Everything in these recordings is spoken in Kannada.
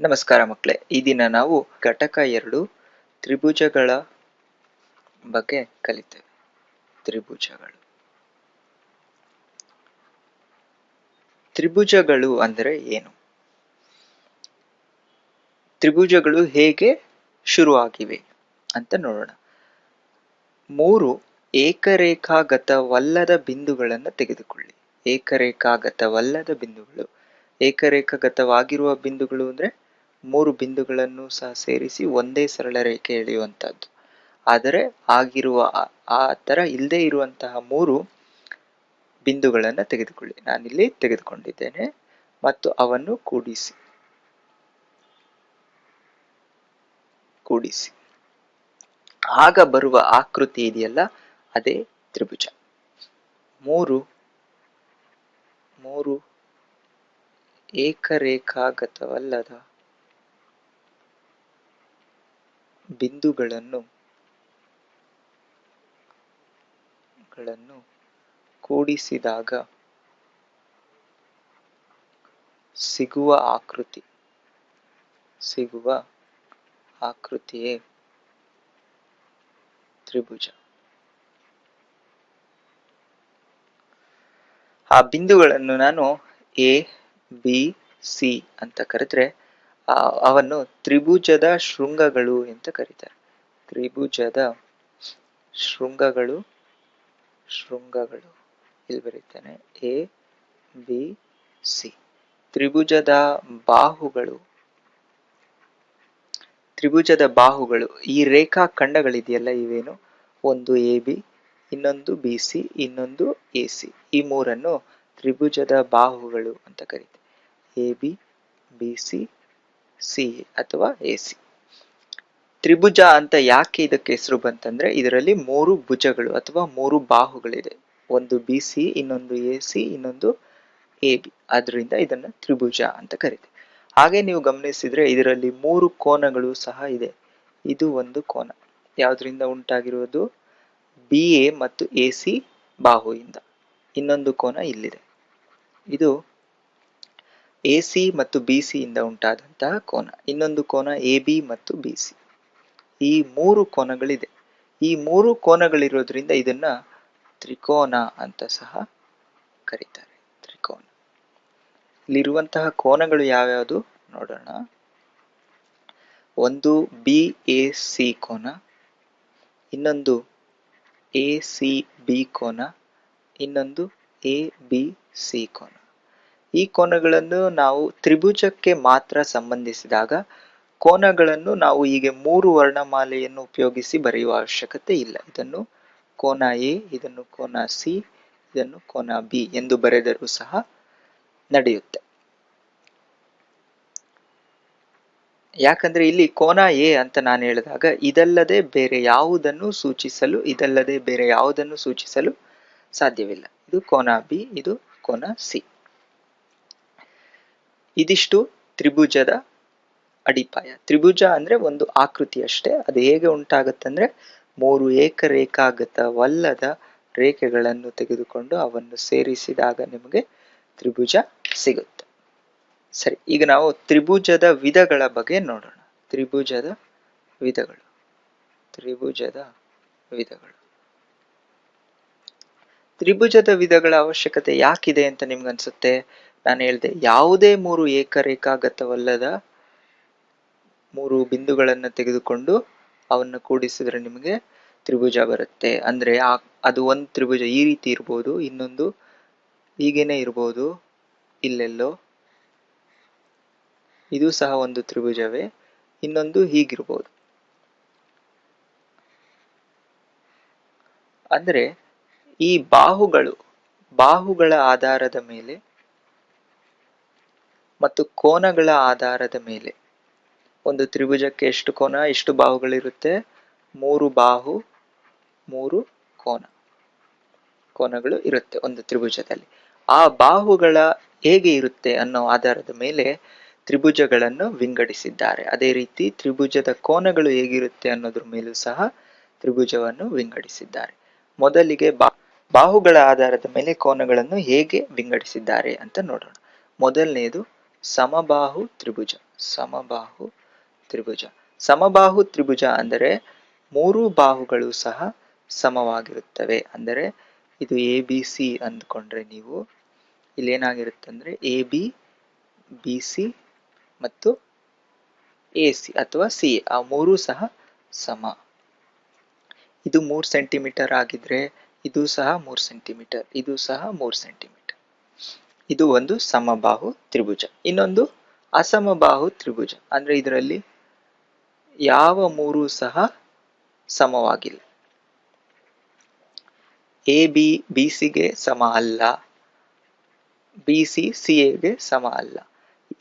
ನಮಸ್ಕಾರ ಮಕ್ಕಳೇ, ಈ ದಿನ ನಾವು ಘಟಕ ಎರಡು ತ್ರಿಭುಜಗಳ ಬಗ್ಗೆ ಕಲಿತೇವೆ. ತ್ರಿಭುಜಗಳು. ತ್ರಿಭುಜಗಳು ಅಂದರೆ ಏನು? ತ್ರಿಭುಜಗಳು ಹೇಗೆ ಶುರುವಾಗಿವೆ ಅಂತ ನೋಡೋಣ. ಮೂರು ಏಕರೇಖಾಗತವಲ್ಲದ ಬಿಂದುಗಳನ್ನು ತೆಗೆದುಕೊಳ್ಳಿ. ಏಕರೇಖಾಗತವಲ್ಲದ ಬಿಂದುಗಳು, ಏಕರೇಖಾಗತವಾಗಿರುವ ಬಿಂದುಗಳು ಅಂದ್ರೆ ಮೂರು ಬಿಂದುಗಳನ್ನು ಸಹ ಸೇರಿಸಿ ಒಂದೇ ಸರಳ ರೇಖೆ ಎಳೆಯುವಂತಹದ್ದು. ಆದರೆ ಆಗಿರುವ ಆ- ತರ ಇಲ್ಲದೆ ಇರುವಂತಹ ಮೂರು ಬಿಂದುಗಳನ್ನು ತೆಗೆದುಕೊಳ್ಳಿ. ನಾನಿಲ್ಲಿ ತೆಗೆದುಕೊಂಡಿದ್ದೇನೆ ಮತ್ತು ಅವನ್ನು ಕೂಡಿಸಿ. ಕೂಡಿಸಿ. ಆಗ ಬರುವ ಆಕೃತಿ ಇದೆಯಲ್ಲ? ಅದೇ ತ್ರಿಭುಜ. ಮೂರು ಮೂರು ಏಕರೇಖಾಗತವಲ್ಲದ ಬಿಂದುಗಳನ್ನು ಗಳನ್ನು ಕೂಡಿಸಿದಾಗ ಸಿಗುವ ಆಕೃತಿ, ಸಿಗುವ ಆಕೃತಿಯೇ ತ್ರಿಭುಜ. ಆ ಬಿಂದುಗಳನ್ನು ನಾನು ಎ ಬಿ ಸಿ ಅಂತ ಕರೆದ್ರೆ ಅವನ್ನು ತ್ರಿಭುಜದ ಶೃಂಗಗಳು ಅಂತ ಕರೀತಾರೆ. ತ್ರಿಭುಜದ ಶೃಂಗಗಳು ಶೃಂಗಗಳು. ಇಲ್ಲಿ ಬರೀತೇನೆ ಎ, ಬಿ, ಸಿ. ತ್ರಿಭುಜದ ಬಾಹುಗಳು. ತ್ರಿಭುಜದ ಬಾಹುಗಳು. ಈ ರೇಖಾ ಖಂಡಗಳಿದೆಯಲ್ಲ ಇವೇನು? ಒಂದು ಎ, ಬಿ, ಇನ್ನೊಂದು ಬಿ, ಸಿ, ಇನ್ನೊಂದು ಎ, ಸಿ. ಈ ಮೂರನ್ನು ತ್ರಿಭುಜದ ಬಾಹುಗಳು ಅಂತ ಕರೀತಾರೆ. A, B B, C C ಅಥವಾ ಎ ಸಿ. ತ್ರಿಭುಜ ಅಂತ ಯಾಕೆ ಇದಕ್ಕೆ ಹೆಸರು ಬಂತಂದ್ರೆ ಇದರಲ್ಲಿ ಮೂರು ಭುಜಗಳು ಅಥವಾ ಮೂರು ಬಾಹುಗಳಿದೆ. ಒಂದು ಬಿ ಸಿ, ಇನ್ನೊಂದು ಎ ಸಿ, ಇನ್ನೊಂದು ಎ ಬಿ. ಆದ್ರಿಂದ ಇದನ್ನ ತ್ರಿಭುಜ ಅಂತ ಕರೀತೀವಿ. ಹಾಗೆ ನೀವು ಗಮನಿಸಿದ್ರೆ ಇದರಲ್ಲಿ ಮೂರು ಕೋನಗಳು ಸಹ ಇದೆ. ಇದು ಒಂದು ಕೋನ. ಯಾವ್ದ್ರಿಂದ ಉಂಟಾಗಿರುವುದು ಬಿ ಎ ಮತ್ತು ಎ ಸಿ ಬಾಹುವಿಂದ ಇನ್ನೊಂದು ಕೋನ ಇಲ್ಲಿದೆ. ಇದು ಎ ಸಿ ಮತ್ತು ಬಿ ಸಿ ಇಂದ ಉಂಟಾದಂತಹ ಕೋನ. ಇನ್ನೊಂದು ಕೋನ ಎ ಬಿ ಮತ್ತು ಬಿ ಸಿ. ಈ ಮೂರು ಕೋನಗಳಿದೆ. ಈ ಮೂರು ಕೋನಗಳಿರೋದ್ರಿಂದ ಇದನ್ನ ತ್ರಿಕೋನ ಅಂತ ಸಹ ಕರೀತಾರೆ. ತ್ರಿಕೋನ. ಇಲ್ಲಿರುವಂತಹ ಕೋನಗಳು ಯಾವ್ಯಾವುದು ನೋಡೋಣ. ಒಂದು ಬಿ ಎ ಸಿ ಕೋನ, ಇನ್ನೊಂದು ಎ ಸಿ ಬಿ ಕೋನ, ಇನ್ನೊಂದು ಎ ಬಿ ಸಿ ಕೋನ. ಈ ಕೋನಗಳನ್ನು ನಾವು ತ್ರಿಭುಜಕ್ಕೆ ಮಾತ್ರ ಸಂಬಂಧಿಸಿದಾಗ ಕೋನಗಳನ್ನು ನಾವು ಹೀಗೆ ಮೂರು ವರ್ಣಮಾಲೆಯನ್ನು ಉಪಯೋಗಿಸಿ ಬರೆಯುವ ಅವಶ್ಯಕತೆ ಇಲ್ಲ. ಇದನ್ನು ಕೋನ ಎ ಇದನ್ನು ಕೋನ ಸಿ ಇದನ್ನು ಕೋನ ಬಿ ಎಂದು ಬರೆದರೂ ಸಹ ನಡೆಯುತ್ತೆ. ಯಾಕಂದ್ರೆ ಇಲ್ಲಿ ಕೋನ ಎ ಅಂತ ನಾನು ಹೇಳಿದಾಗ ಇದಲ್ಲದೆ ಬೇರೆ ಯಾವುದನ್ನು ಸೂಚಿಸಲು, ಇದಲ್ಲದೆ ಬೇರೆ ಯಾವುದನ್ನು ಸೂಚಿಸಲು ಸಾಧ್ಯವಿಲ್ಲ. ಇದು ಕೋನ ಬಿ ಇದು ಕೋನ ಸಿ ಇದಿಷ್ಟು ತ್ರಿಭುಜದ ಅಡಿಪಾಯ. ತ್ರಿಭುಜ ಅಂದ್ರೆ ಒಂದು ಆಕೃತಿ ಅಷ್ಟೇ. ಅದು ಹೇಗೆ ಉಂಟಾಗತ್ತಂದ್ರೆ ಮೂರು ಏಕರೇಖಾಗತವಲ್ಲದ ರೇಖೆಗಳನ್ನು ತೆಗೆದುಕೊಂಡು ಅವನ್ನು ಸೇರಿಸಿದಾಗ ನಿಮಗೆ ತ್ರಿಭುಜ ಸಿಗುತ್ತೆ. ಸರಿ, ಈಗ ನಾವು ತ್ರಿಭುಜದ ವಿಧಗಳ ಬಗ್ಗೆ ನೋಡೋಣ. ತ್ರಿಭುಜದ ವಿಧಗಳು. ತ್ರಿಭುಜದ ವಿಧಗಳು. ತ್ರಿಭುಜದ ವಿಧಗಳ ಅವಶ್ಯಕತೆ ಯಾಕಿದೆ ಅಂತ ನಿಮ್ಗನ್ಸುತ್ತೆ? ನಾನು ಹೇಳ್ದೆ, ಯಾವುದೇ ಮೂರು ಏಕರೇಖಾಗತವಲ್ಲದ ಮೂರು ಬಿಂದುಗಳನ್ನ ತೆಗೆದುಕೊಂಡು ಅವನ್ನ ಕೂಡಿಸಿದ್ರೆ ನಿಮಗೆ ತ್ರಿಭುಜ ಬರುತ್ತೆ. ಅಂದ್ರೆ ಆ, ಅದು ಒಂದು ತ್ರಿಭುಜ ಈ ರೀತಿ ಇರ್ಬೋದು, ಇನ್ನೊಂದು ಹೀಗೇನೆ ಇರ್ಬೋದು, ಇಲ್ಲೆಲ್ಲೋ. ಇದು ಸಹ ಒಂದು ತ್ರಿಭುಜವೇ, ಇನ್ನೊಂದು ಹೀಗಿರ್ಬೋದು. ಅಂದ್ರೆ ಈ ಬಾಹುಗಳು, ಬಾಹುಗಳ ಆಧಾರದ ಮೇಲೆ ಮತ್ತು ಕೋನಗಳ ಆಧಾರದ ಮೇಲೆ. ಒಂದು ತ್ರಿಭುಜಕ್ಕೆ ಎಷ್ಟು ಕೋನ? ಎಷ್ಟು ಬಾಹುಗಳಿರುತ್ತೆ? ಮೂರು ಬಾಹು, ಮೂರು ಕೋನ. ಕೋನಗಳು ಇರುತ್ತೆ ಒಂದು ತ್ರಿಭುಜದಲ್ಲಿ. ಆ ಬಾಹುಗಳ ಹೇಗೆ ಇರುತ್ತೆ ಅನ್ನೋ ಆಧಾರದ ಮೇಲೆ ತ್ರಿಭುಜಗಳನ್ನು ವಿಂಗಡಿಸಿದ್ದಾರೆ. ಅದೇ ರೀತಿ ತ್ರಿಭುಜದ ಕೋನಗಳು ಹೇಗಿರುತ್ತೆ ಅನ್ನೋದ್ರ ಮೇಲೂ ಸಹ ತ್ರಿಭುಜವನ್ನು ವಿಂಗಡಿಸಿದ್ದಾರೆ. ಮೊದಲಿಗೆ ಬಾಹುಗಳ ಆಧಾರದ ಮೇಲೆ ಕೋನಗಳನ್ನು ಹೇಗೆ ವಿಂಗಡಿಸಿದ್ದಾರೆ ಅಂತ ನೋಡೋಣ. ಮೊದಲನೆಯದು ಸಮಬಾಹು ತ್ರಿಭುಜ. ಸಮಬಾಹು ತ್ರಿಭುಜ. ಸಮಬಾಹು ತ್ರಿಭುಜ ಅಂದರೆ ಮೂರು ಬಾಹುಗಳು ಸಹ ಸಮವಾಗಿರುತ್ತವೆ. ಅಂದರೆ ಇದು ಎ ಬಿ ಸಿ ಅಂದ್ಕೊಂಡ್ರೆ ನೀವು ಇಲ್ಲಿ ಏನಾಗಿರುತ್ತೆ ಅಂದರೆ ಎ ಬಿ ಬಿ ಸಿ ಮತ್ತು ಎ ಸಿ ಅಥವಾ ಸಿ ಆ ಮೂರೂ ಸಹ ಸಮ. ಇದು ಮೂರು ಸೆಂಟಿಮೀಟರ್ ಆಗಿದ್ರೆ ಇದು ಸಹ ಮೂರು ಸೆಂಟಿಮೀಟರ್, ಇದು ಸಹ ಮೂರು ಸೆಂಟಿಮೀಟರ್. ಇದು ಒಂದು ಸಮಬಾಹು ತ್ರಿಭುಜ. ಇನ್ನೊಂದು ಅಸಮಬಾಹು ತ್ರಿಭುಜ. ಅಂದ್ರೆ ಇದರಲ್ಲಿ ಯಾವ ಮೂರು ಸಹ ಸಮವಾಗಿಲ್ಲ. ಎ, ಬಿ ಬಿ ಸಿಗೆ ಸಮ ಅಲ್ಲ. ಬಿ, ಸಿ ಸಿ ಎಗೆ ಸಮ ಅಲ್ಲ.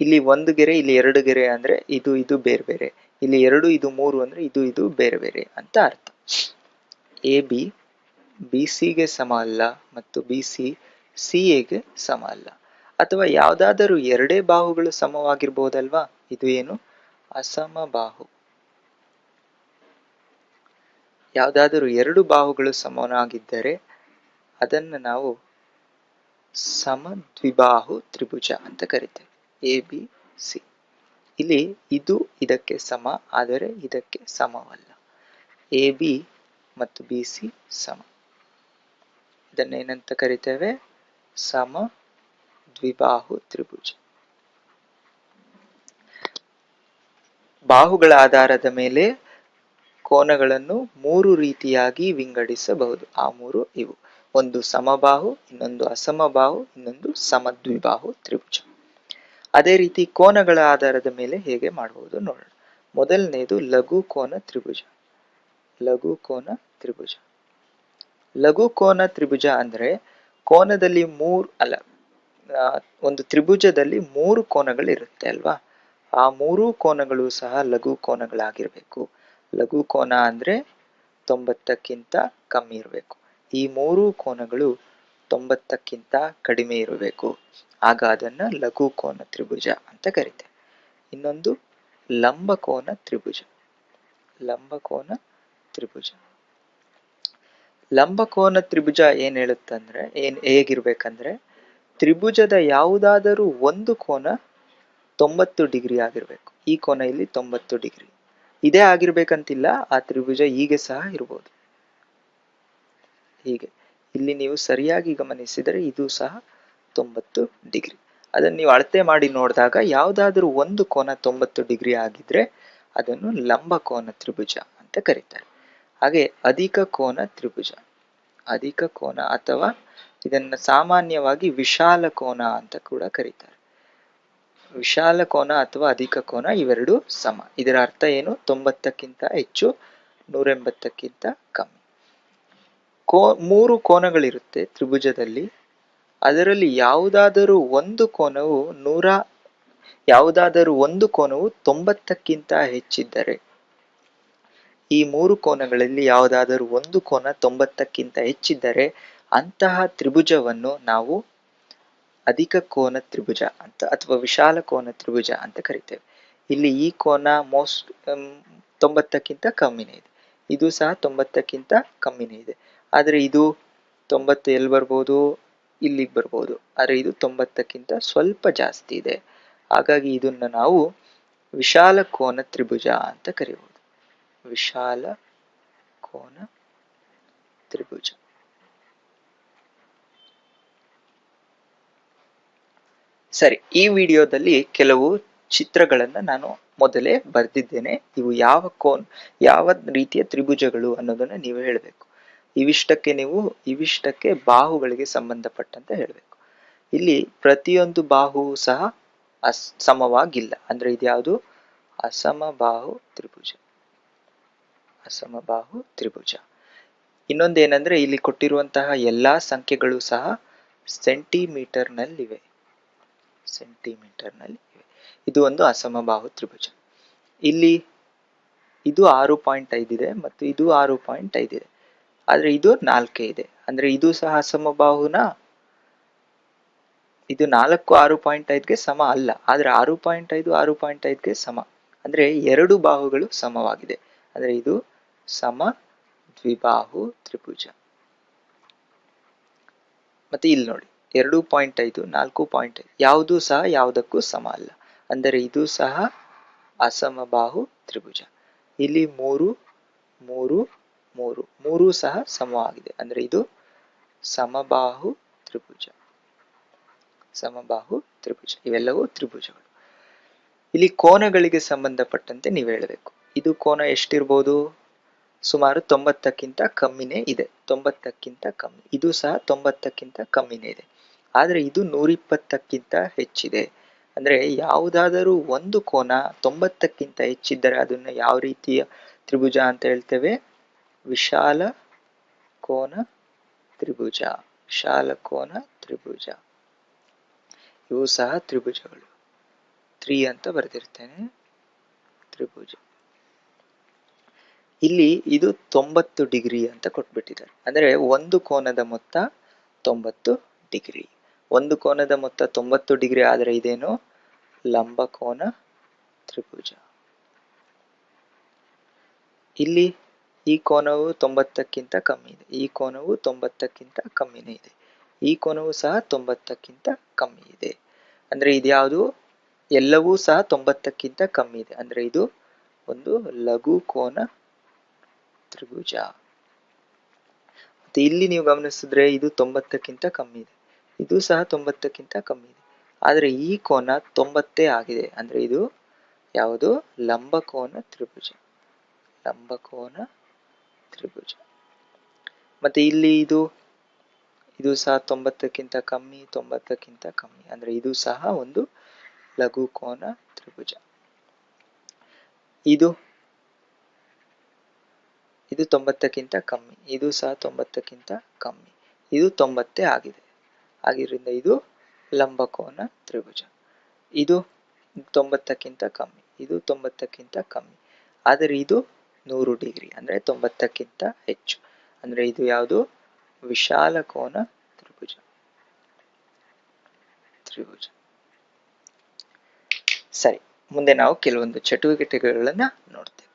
ಇಲ್ಲಿ ಒಂದು ಗೆರೆ, ಇಲ್ಲಿ ಎರಡು ಗೆರೆ ಅಂದ್ರೆ ಇದು ಇದು ಬೇರೆ ಬೇರೆ. ಇಲ್ಲಿ ಎರಡು, ಇದು ಮೂರು ಅಂದ್ರೆ ಇದು ಇದು ಬೇರೆ ಬೇರೆ ಅಂತ ಅರ್ಥ. ಎ, ಬಿ ಬಿ ಸಿಗೆ ಸಮ ಅಲ್ಲ ಮತ್ತು ಬಿ, ಸಿ ಸಿ ಎಗೆ ಸಮ ಅಲ್ಲ. ಅಥವಾ ಯಾವುದಾದರೂ ಎರಡೇ ಬಾಹುಗಳು ಸಮವಾಗಿರ್ಬೋದಲ್ವಾ? ಇದು ಏನು? ಅಸಮ ಬಾಹು ಯಾವುದಾದರೂ ಎರಡು ಬಾಹುಗಳು ಸಮನಾಗಿದ್ದರೆ ಅದನ್ನು ನಾವು ಸಮದ್ವಿಬಾಹು ತ್ರಿಭುಜ ಅಂತ ಕರಿತೇವೆ. ಎ ಬಿ ಸಿ ಇಲ್ಲಿ ಇದು ಇದಕ್ಕೆ ಸಮ, ಆದರೆ ಇದಕ್ಕೆ ಸಮವಲ್ಲ. ಎ ಬಿ ಮತ್ತು ಬಿ ಸಿ ಸಮ. ಇದನ್ನೇನಂತ ಕರಿತೇವೆ? ಸಮ ದ್ವಿಬಾಹು ತ್ರಿಭುಜ. ಬಾಹುಗಳ ಆಧಾರದ ಮೇಲೆ ಕೋನಗಳನ್ನು ಮೂರು ರೀತಿಯಾಗಿ ವಿಂಗಡಿಸಬಹುದು. ಆ ಮೂರು ಇವು. ಒಂದು ಸಮಬಾಹು, ಇನ್ನೊಂದು ಅಸಮಬಾಹು, ಇನ್ನೊಂದು ಸಮದ್ವಿಬಾಹು ತ್ರಿಭುಜ. ಅದೇ ರೀತಿ ಕೋನಗಳ ಆಧಾರದ ಮೇಲೆ ಹೇಗೆ ಮಾಡಬಹುದು ನೋಡೋಣ. ಮೊದಲನೆಯದು ಲಘು ಕೋನ ತ್ರಿಭುಜ. ಲಘು ಕೋನ ತ್ರಿಭುಜ. ಲಘು ಕೋನ ತ್ರಿಭುಜ ಅಂದ್ರೆ ಕೋನದಲ್ಲಿ ಮೂರು, ಅಲ್ಲ ಒಂದು ತ್ರಿಭುಜದಲ್ಲಿ ಮೂರು ಕೋನಗಳಿರುತ್ತೆ ಅಲ್ವಾ? ಆ ಮೂರು ಕೋನಗಳು ಸಹ ಲಘು ಕೋನಗಳಾಗಿರ್ಬೇಕು. ಲಘು ಕೋನ ಅಂದ್ರೆ ತೊಂಬತ್ತಕ್ಕಿಂತ ಕಮ್ಮಿ ಇರಬೇಕು. ಈ ಮೂರು ಕೋನಗಳು ತೊಂಬತ್ತಕ್ಕಿಂತ ಕಡಿಮೆ ಇರಬೇಕು. ಆಗ ಅದನ್ನ ಲಘು ಕೋನ ತ್ರಿಭುಜ ಅಂತ ಕರಿತೇವೆ ಇನ್ನೊಂದು ಲಂಬಕೋನ ತ್ರಿಭುಜ. ಲಂಬಕೋನ ತ್ರಿಭುಜ. ಲಂಬಕೋನ ತ್ರಿಭುಜ ಏನ್ ಹೇಳುತ್ತಂದ್ರೆ, ಏನ್ ಹೇಗಿರ್ಬೇಕಂದ್ರೆ ತ್ರಿಭುಜದ ಯಾವುದಾದರೂ ಒಂದು ಕೋನ ತೊಂಬತ್ತು ಡಿಗ್ರಿ ಆಗಿರ್ಬೇಕು. ಈ ಕೋನ ಇಲ್ಲಿ ತೊಂಬತ್ತು ಡಿಗ್ರಿ. ಇದೇ ಆಗಿರ್ಬೇಕಂತಿಲ್ಲ, ಆ ತ್ರಿಭುಜ ಹೀಗೆ ಸಹ ಇರಬಹುದು ಹೀಗೆ. ಇಲ್ಲಿ ನೀವು ಸರಿಯಾಗಿ ಗಮನಿಸಿದರೆ ಇದು ಸಹ ತೊಂಬತ್ತು ಡಿಗ್ರಿ. ಅದನ್ನು ನೀವು ಅಳತೆ ಮಾಡಿ ನೋಡಿದಾಗ ಯಾವುದಾದ್ರೂ ಒಂದು ಕೋನ ತೊಂಬತ್ತು ಡಿಗ್ರಿ ಆಗಿದ್ರೆ ಅದನ್ನು ಲಂಬ ಕೋನ ತ್ರಿಭುಜ ಅಂತ ಕರೀತಾರೆ. ಹಾಗೆ ಅಧಿಕ ಕೋನ ತ್ರಿಭುಜ. ಅಧಿಕ ಕೋನ ಅಥವಾ ಇದನ್ನ ಸಾಮಾನ್ಯವಾಗಿ ವಿಶಾಲ ಕೋನ ಅಂತ ಕೂಡ ಕರೀತಾರೆ. ವಿಶಾಲ ಕೋನ ಅಥವಾ ಅಧಿಕ ಕೋನ ಇವೆರಡು ಸಮ. ಇದರ ಅರ್ಥ ಏನು? ತೊಂಬತ್ತಕ್ಕಿಂತ ಹೆಚ್ಚು ನೂರ ಎಂಬತ್ತಕ್ಕಿಂತ ಕಮ್ಮಿ. ಕೋ, ಮೂರು ಕೋನಗಳಿರುತ್ತೆ ತ್ರಿಭುಜದಲ್ಲಿ. ಅದರಲ್ಲಿ ಯಾವುದಾದರೂ ಒಂದು ಕೋನವು ನೂರ, ಯಾವುದಾದರೂ ಒಂದು ಕೋನವು ತೊಂಬತ್ತಕ್ಕಿಂತ ಹೆಚ್ಚಿದ್ದರೆ, ಈ ಮೂರು ಕೋನಗಳಲ್ಲಿ ಯಾವುದಾದರೂ ಒಂದು ಕೋನ ತೊಂಬತ್ತಕ್ಕಿಂತ ಹೆಚ್ಚಿದ್ದರೆ ಅಂತಹ ತ್ರಿಭುಜವನ್ನು ನಾವು ಅಧಿಕ ಕೋನ ತ್ರಿಭುಜ ಅಂತ ಅಥವಾ ವಿಶಾಲ ಕೋನ ತ್ರಿಭುಜ ಅಂತ ಕರಿತೇವೆ. ಇಲ್ಲಿ ಈ ಕೋನ ಮೋಸ್ಟ್ ತೊಂಬತ್ತಕ್ಕಿಂತ ಕಮ್ಮಿನೇ ಇದೆ. ಇದು ಸಹ ತೊಂಬತ್ತಕ್ಕಿಂತ ಕಮ್ಮಿನೇ ಇದೆ. ಆದರೆ ಇದು ತೊಂಬತ್ತು ಎಲ್ಲಿ ಬರ್ಬೋದು, ಇಲ್ಲಿಗೆ ಬರ್ಬೋದು. ಆದರೆ ಇದು ತೊಂಬತ್ತಕ್ಕಿಂತ ಸ್ವಲ್ಪ ಜಾಸ್ತಿ ಇದೆ. ಹಾಗಾಗಿ ಇದನ್ನ ನಾವು ವಿಶಾಲ ಕೋನ ತ್ರಿಭುಜ ಅಂತ ಕರಿಬಹುದು ವಿಶಾಲ ಕೋನ ತ್ರಿಭುಜ ಸರಿ, ಈ ವಿಡಿಯೋದಲ್ಲಿ ಕೆಲವು ಚಿತ್ರಗಳನ್ನ ನಾನು ಮೊದಲೇ ಬರೆದಿದ್ದೇನೆ. ಇವು ಯಾವ ಕೋನ್, ಯಾವ ರೀತಿಯ ತ್ರಿಭುಜಗಳು ಅನ್ನೋದನ್ನ ನೀವು ಹೇಳಬೇಕು. ಇವಿಷ್ಟಕ್ಕೆ ನೀವು ಇವಿಷ್ಟಕ್ಕೆ ಬಾಹುಗಳಿಗೆ ಸಂಬಂಧಪಟ್ಟಂತೆ ಹೇಳಬೇಕು. ಇಲ್ಲಿ ಪ್ರತಿಯೊಂದು ಬಾಹು ಸಹ ಅಸ್, ಸಮವಾಗಿಲ್ಲ. ಅಂದ್ರೆ ಇದ್ಯಾವುದು? ಅಸಮಬಾಹು ತ್ರಿಭುಜ. ಅಸಮಬಾಹು ತ್ರಿಭುಜ. ಇನ್ನೊಂದೇನೆಂದ್ರೆ ಇಲ್ಲಿ ಕೊಟ್ಟಿರುವಂತಹ ಎಲ್ಲಾ ಸಂಖ್ಯೆಗಳು ಸಹ ಸೆಂಟಿಮೀಟರ್ನಲ್ಲಿವೆ. ಸೆಂಟಿಮೀಟರ್ನಲ್ಲಿ ಇವೆ. ಇದು ಒಂದು ಅಸಮಬಾಹು ತ್ರಿಭುಜ. ಇಲ್ಲಿ ಇದು ಆರು ಪಾಯಿಂಟ್ ಐದಿದೆ ಮತ್ತು ಇದು ಆರು ಪಾಯಿಂಟ್ ಐದಿದೆ ಆದ್ರೆ ಇದು ನಾಲ್ಕೇ ಇದೆ. ಅಂದ್ರೆ ಇದು ಸಹ ಅಸಮಬಾಹುನ ಇದು ನಾಲ್ಕು ಆರು ಪಾಯಿಂಟ್ ಐದ್ಗೆ ಸಮ ಅಲ್ಲ. ಆದ್ರೆ ಆರು ಪಾಯಿಂಟ್ ಐದು, ಆರು ಪಾಯಿಂಟ್ ಐದ್ಗೆ ಸಮ. ಅಂದ್ರೆ ಎರಡು ಬಾಹುಗಳು ಸಮವಾಗಿದೆ. ಅಂದ್ರೆ ಇದು ಸಮ ದ್ವಿಬಾಹು ತ್ರಿಭುಜ. ಮತ್ತೆ ಇಲ್ಲಿ ನೋಡಿ. ಎರಡು ಪಾಯಿಂಟ್ ಐದು, ನಾಲ್ಕು ಪಾಯಿಂಟ್ ಐದು. ಯಾವುದೂ ಸಹ ಯಾವುದಕ್ಕೂ ಸಮ ಅಲ್ಲ. ಅಂದರೆ ಇದು ಸಹ ಅಸಮಬಾಹು ತ್ರಿಭುಜ. ಇಲ್ಲಿ ಮೂರು ಮೂರು ಮೂರು. ಮೂರು ಸಹ ಸಮವಾಗಿದೆ. ಅಂದರೆ ಇದು ಸಮಬಾಹು ತ್ರಿಭುಜ. ಸಮಬಾಹು ತ್ರಿಭುಜ. ಇವೆಲ್ಲವೂ ತ್ರಿಭುಜಗಳು. ಇಲ್ಲಿ ಕೋನಗಳಿಗೆ ಸಂಬಂಧಪಟ್ಟಂತೆ ನೀವು ಹೇಳಬೇಕು. ಇದು ಕೋನ ಎಷ್ಟಿರ್ಬೋದು? ಸುಮಾರು ತೊಂಬತ್ತಕ್ಕಿಂತ ಕಮ್ಮಿನೇ ಇದೆ. ತೊಂಬತ್ತಕ್ಕಿಂತ ಕಮ್ಮಿ. ಇದು ಸಹ ತೊಂಬತ್ತಕ್ಕಿಂತ ಕಮ್ಮಿನೇ ಇದೆ. ಆದರೆ ಇದು ನೂರಿಪ್ಪತ್ತಕ್ಕಿಂತ ಹೆಚ್ಚಿದೆ. ಅಂದರೆ ಯಾವುದಾದರೂ ಒಂದು ಕೋನ ತೊಂಬತ್ತಕ್ಕಿಂತ ಹೆಚ್ಚಿದ್ದರೆ ಅದನ್ನು ಯಾವ ರೀತಿಯ ತ್ರಿಭುಜ ಅಂತ ಹೇಳ್ತೇವೆ? ವಿಶಾಲ ಕೋನ ತ್ರಿಭುಜ. ವಿಶಾಲ ಕೋನ ತ್ರಿಭುಜ. ಇವು ಸಹ ತ್ರಿಭುಜಗಳು. ತ್ರೀ ಅಂತ ಬರೆದಿರ್ತೇನೆ. ತ್ರಿಭುಜ. ಇಲ್ಲಿ ಇದು ತೊಂಬತ್ತು ಡಿಗ್ರಿ ಅಂತ ಕೊಟ್ಬಿಟ್ಟಿದ್ದಾರೆ. ಅಂದರೆ ಒಂದು ಕೋನದ ಮೊತ್ತ ತೊಂಬತ್ತು ಡಿಗ್ರಿ. ಒಂದು ಕೋನದ ಮೊತ್ತ ತೊಂಬತ್ತು ಡಿಗ್ರಿ ಆದರೆ ಇದೇನು? ಲಂಬ ಕೋನ ತ್ರಿಭುಜ. ಇಲ್ಲಿ ಈ ಕೋನವು ತೊಂಬತ್ತಕ್ಕಿಂತ ಕಮ್ಮಿ ಇದೆ. ಈ ಕೋನವು ತೊಂಬತ್ತಕ್ಕಿಂತ ಕಮ್ಮಿನೇ ಇದೆ. ಈ ಕೋನವು ಸಹ ತೊಂಬತ್ತಕ್ಕಿಂತ ಕಮ್ಮಿ ಇದೆ. ಅಂದ್ರೆ ಇದ್ಯಾವುದು ಎಲ್ಲವೂ ಸಹ ತೊಂಬತ್ತಕ್ಕಿಂತ ಕಮ್ಮಿ ಇದೆ. ಅಂದ್ರೆ ಇದು ಒಂದು ಲಘು ಕೋನ ತ್ರಿಭುಜ. ಮತ್ತೆ ಇಲ್ಲಿ ನೀವು ಗಮನಿಸಿದ್ರೆ ಇದು ತೊಂಬತ್ತಕ್ಕಿಂತ ಕಮ್ಮಿ ಇದೆ. ಇದು ಸಹ ತೊಂಬತ್ತಕ್ಕಿಂತ ಕಮ್ಮಿ ಇದೆ. ಆದರೆ ಈ ಕೋನ ತೊಂಬತ್ತೇ ಆಗಿದೆ. ಅಂದರೆ ಇದು ಯಾವುದು? ಲಂಬಕೋನ ತ್ರಿಭುಜ. ಲಂಬಕೋನ ತ್ರಿಭುಜ. ಮತ್ತೆ ಇಲ್ಲಿ ಇದು ಇದು ಸಹ ತೊಂಬತ್ತಕ್ಕಿಂತ ಕಮ್ಮಿ ತೊಂಬತ್ತಕ್ಕಿಂತ ಕಮ್ಮಿ. ಅಂದ್ರೆ ಇದು ಸಹ ಒಂದು ಲಘು ಕೋನ ತ್ರಿಭುಜ. ಇದು ಇದು ತೊಂಬತ್ತಕ್ಕಿಂತ ಕಮ್ಮಿ. ಇದು ಸಹ ತೊಂಬತ್ತಕ್ಕಿಂತ ಕಮ್ಮಿ. ಇದು ತೊಂಬತ್ತೇ ಆಗಿದೆ. ಆಗಿದ್ದರಿಂದ ಇದು ಲಂಬಕೋನ ತ್ರಿಭುಜ. ಇದು ತೊಂಬತ್ತಕ್ಕಿಂತ ಕಮ್ಮಿ, ಇದು ತೊಂಬತ್ತಕ್ಕಿಂತ ಕಮ್ಮಿ. ಆದರೆ ಇದು ನೂರು ಡಿಗ್ರಿ, ಅಂದ್ರೆ ತೊಂಬತ್ತಕ್ಕಿಂತ ಹೆಚ್ಚು. ಅಂದ್ರೆ ಇದು ಯಾವುದು? ವಿಶಾಲ ಕೋನ ತ್ರಿಭುಜ. ತ್ರಿಭುಜ. ಸರಿ, ಮುಂದೆ ನಾವು ಕೆಲವೊಂದು ಚಟುವಟಿಕೆಗಳನ್ನ ನೋಡ್ತೀವಿ.